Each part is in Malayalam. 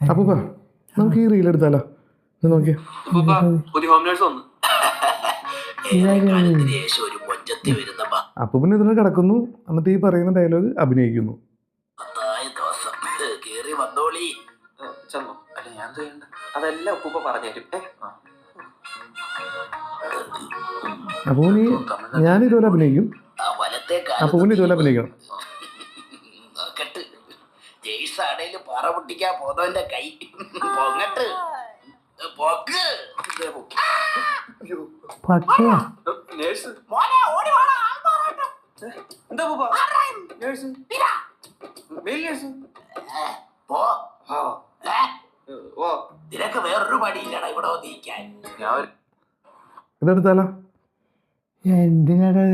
അപ്പൂപ്പ നമുക്ക് ഈ റീൽ എടുത്താലോ? അപ്പൊ പിന്നെ ഇതിനെ കിടക്കുന്നു. എന്നിട്ട് ഈ പറയുന്ന ഡയലോഗ് അഭിനയിക്കുന്നു. അപ്പൊ ഞാൻ ഇതുപോലെ അഭിനയിക്കും. അപ്പൊ ഇതുപോലെ അഭിനയിക്കണം. നോക്കട്ട് ജെയ്സാണേൽ പാറ പൊട്ടിക്കാൻ പോതോന്റെ കൈ. പൊങ്ങട്ട്. പൊക്ക്. നിനക്ക് വേറൊരു പണിയില്ലടാ ഇവിടെ വന്നിരിക്കാൻ. ഞാൻ ഇതെടുത്താലോ? എന്തിനാടാ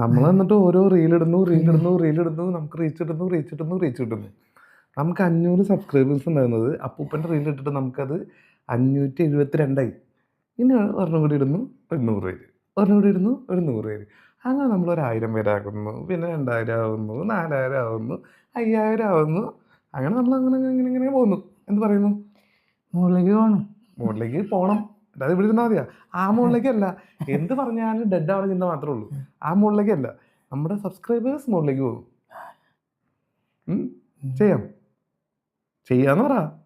നമ്മൾ എന്നിട്ട് ഓരോ റീൽ ഇടുന്നു റീൽ ഇടുന്നു റീൽ ഇടുന്നു നമുക്ക് റീച്ച് ഇടുന്നു റീച്ച് ഇടുന്നു റീച്ച് ഇടുന്നു. നമുക്ക് അഞ്ഞൂറ് സബ്സ്ക്രൈബേഴ്സ് ഉണ്ടായിരുന്നത്. അപ്പൂപ്പന്റെ റീൽ ഇട്ടിട്ട് നമുക്കത് അഞ്ഞൂറ്റി എഴുപത്തി രണ്ടായി ഇനി ഒരെണ്ണം കൂടി ഇടുന്നു ഒരു നൂറ് പേര്. ഒരെണ്ണം കൂടി ഇടുന്നു ഒരു നൂറ് പേര്. അങ്ങനെ നമ്മൾ ഒരായിരം പേരാക്കുന്നു പിന്നെ രണ്ടായിരം ആവുന്നു നാലായിരം ആവുന്നു അയ്യായിരം ആവുന്നു. അങ്ങനെ നമ്മൾ അങ്ങനെ അങ്ങനെ ഇങ്ങനെ ഇങ്ങനെ പോകുന്നു എന്ത് പറയുന്നു? മുകളിലേക്ക് പോകണം മുകളിലേക്ക് പോകണം അല്ലാതെ ഇവിടെ ഇരുന്നാൽ മതിയാ. ആ മുകളിലേക്കല്ല. എന്ത് പറഞ്ഞാലും ഡെഡ് ആവണം ചിന്ത മാത്രമേ ഉള്ളൂ. ആ മുകളിലേക്കല്ല. നമ്മുടെ സബ്സ്ക്രൈബേഴ്സ് മുകളിലേക്ക് പോകും? ചെയ്യാം. ചെയ്യാന്ന് പറ.